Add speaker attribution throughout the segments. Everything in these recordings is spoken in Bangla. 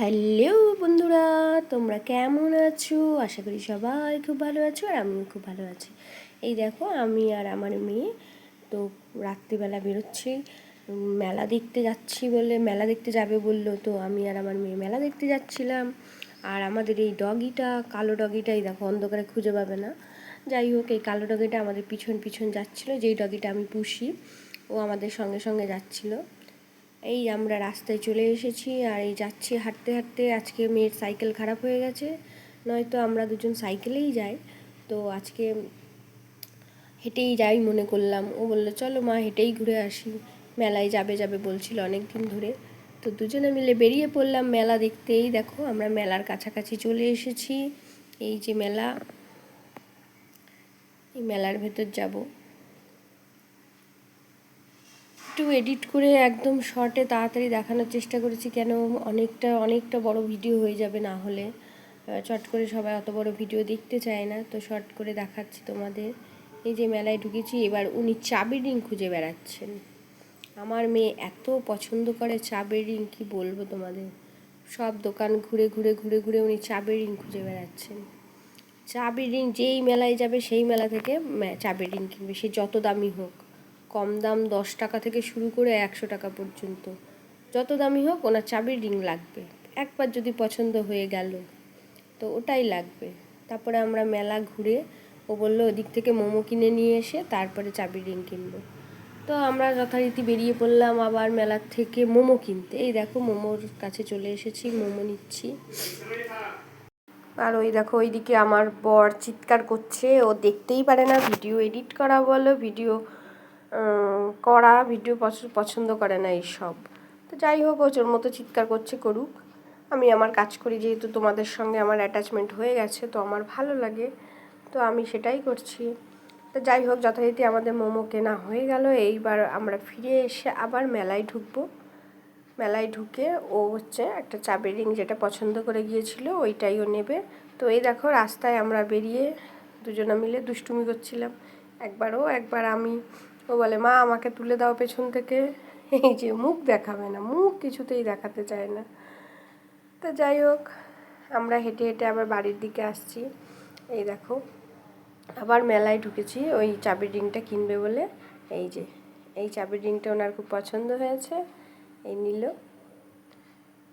Speaker 1: হ্যালো বন্ধুরা, তোমরা কেমন আছো? আশা করি সবাই খুব ভালো আছো আর আমিও খুব ভালো আছি। এই দেখো, আমি আর আমার মেয়ে তো রাত্রিবেলা বেরোচ্ছি। মেলা দেখতে যাচ্ছি বলে, মেলা দেখতে যাবে বলল তো আমি আর আমার মেয়ে মেলা দেখতে যাচ্ছিলাম। আর আমাদের এই ডগিটা, কালো ডগিটাই দেখো, অন্ধকারে খুঁজে পাবে না। যাই হোক, এই কালো ডগিটা আমাদের পিছন পিছন যাচ্ছিল, যেই ডগিটা আমি পুষি, ও আমাদের সঙ্গে সঙ্গে যাচ্ছিল। এই আমরা রাস্তায় চলে এসেছি আর এই যাচ্ছি হাঁটতে হাঁটতে। আজকে মেয়ের সাইকেল খারাপ হয়ে গেছে, নয়তো আমরা দুজন সাইকেলেই যাই। তো আজকে হেঁটেই যাই মনে করলাম। ও বলল, চলো মা, হেঁটেই ঘুরে আসি। মেলায় যাবে যাবে বলছিল অনেক দিন ধরে। তো দুজনে মিলে বেরিয়ে পড়লাম মেলা দেখতেই। দেখো, আমরা মেলার কাছাকাছি চলে এসেছি। এই যে মেলা, এই মেলার ভেতর যাব। একটু এডিট করে একদম শর্টে তাড়াতাড়ি দেখানোর চেষ্টা করেছি, কেন অনেকটা অনেকটা বড় ভিডিও হয়ে যাবে না হলে। চট করে সবাই অত বড় ভিডিও দেখতে চায় না, তো শর্ট করে দেখাচ্ছি তোমাদের। এই যে মেলায় ঢুকেছি, এবার উনি চাবি রিং খুঁজে বেড়াচ্ছেন। আমার মেয়ে এত পছন্দ করে চাবের রিং কি বলব তোমাদের? সব দোকান ঘুরে ঘুরে ঘুরে ঘুরে উনি চাবের রিং খুঁজে বেড়াচ্ছেন। চাবির রিং যেই মেলায় যাবে, সেই মেলা থেকে চাবির রিং কিনবে, সে যত দামি হোক। কম দাম দশ টাকা থেকে শুরু করে একশো টাকা পর্যন্ত। যত দামি হোক, ওনার চাবির রিং লাগবে। একবার যদি পছন্দ হয়ে গেল, তো ওটাই লাগবে। তারপরে আমরা মেলা ঘুরে ও বলল, ওদিক থেকে মোমো কিনে নিয়ে এসে তারপরে চাবির রিং কিনবো। তো আমরা যথারীতি বেরিয়ে পড়লাম আবার মেলার থেকে মোমো কিনতে। এই দেখো, মোমোর কাছে চলে এসেছি, মোমো নিচ্ছি। আর ওই দেখো, ওইদিকে আমার বর চিৎকার করছে। ও দেখতেই পারে না, ভিডিও এডিট করা বলো, ভিডিও করা, ভিডিও পছ- পছন্দ করে না এইসব। তো যাই হোক ওর মতো চিৎকার করছে, করুক। আমি আমার কাজ করি, যেহেতু তোমাদের সঙ্গে আমার অ্যাটাচমেন্ট হয়ে গেছে, তো আমার ভালো লাগে। তো আমি সেটাই করছি। তো যাই হোক, যথারীতি আমাদের মোমো কেনা হয়ে গেল। এইবার আমরা ফিরে এসে আবার মেলায় ঢুকবো। মেলায় ঢুকে ও হচ্ছে একটা চাবির রিং যেটা পছন্দ করে গিয়েছিল, ওইটাই ও নেবে। তো এই দেখো, রাস্তায় আমরা বেরিয়ে দুজনে মিলে দুষ্টুমি করছিলাম। একবারও, একবার আমি ও বলে, মা, আমাকে তুলে দাও পেছন থেকে। এই যে মুখ দেখাবে না, মুখ কিছুতেই দেখাতে চায় না। তো যাই হোক, আমরা হেঁটে হেঁটে আবার বাড়ির দিকে আসছি। এই দেখো, আবার মেলায় ঢুকেছি, ওই চাবির রিংটা কিনবে বলে। এই যে, এই চাবির রিংটা ওনার খুব পছন্দ হয়েছে, এই নিল।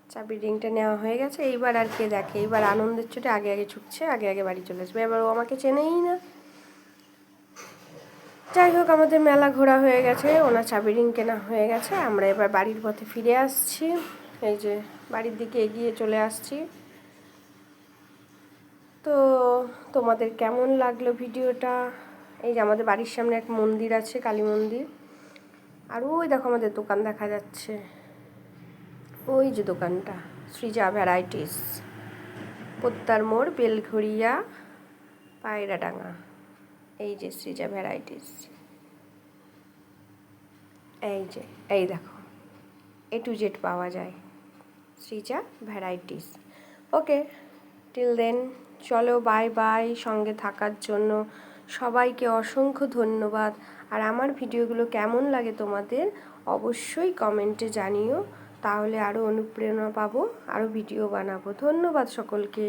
Speaker 1: চাবির রিংটা নেওয়া হয়ে গেছে, এইবার আর কে দেখে, এইবার আনন্দের চোটে আগে আগে ছুটছে, আগে আগে বাড়ি চলে আসবে। এবার ও আমাকে চেনেই না। যাই হোক, আমাদের মেলা ঘোরা হয়ে গেছে, ওনার চাবি রিং কেনা হয়ে গেছে। আমরা এবার বাড়ির পথে ফিরে আসছি। এই যে বাড়ির দিকে এগিয়ে চলে আসছি। তো তোমাদের কেমন লাগল ভিডিওটা? এই যে আমাদের বাড়ির সামনে এক মন্দির আছে, কালী মন্দির। আর ওই দেখো আমাদের দোকান দেখা যাচ্ছে। ওই যে দোকানটা, সৃজা ভ্যারাইটিস পোত্তার মোড়, বেলঘড়িয়া, পায়রাডাঙ্গা। এই যে সৃজা ভ্যারাইটিস এই যে, এই দেখো এ টু জেড পাওয়া যায় সৃজা ভ্যারাইটিস ওকে টিল দেন চলো বাই বাই সঙ্গে থাকার জন্য সবাইকে অসংখ্য ধন্যবাদ। আর আমার ভিডিওগুলো কেমন লাগে তোমাদের, অবশ্যই কমেন্টে জানিও। তাহলে আরও অনুপ্রেরণা পাবো আরও ভিডিও বানাবো। ধন্যবাদ সকলকে।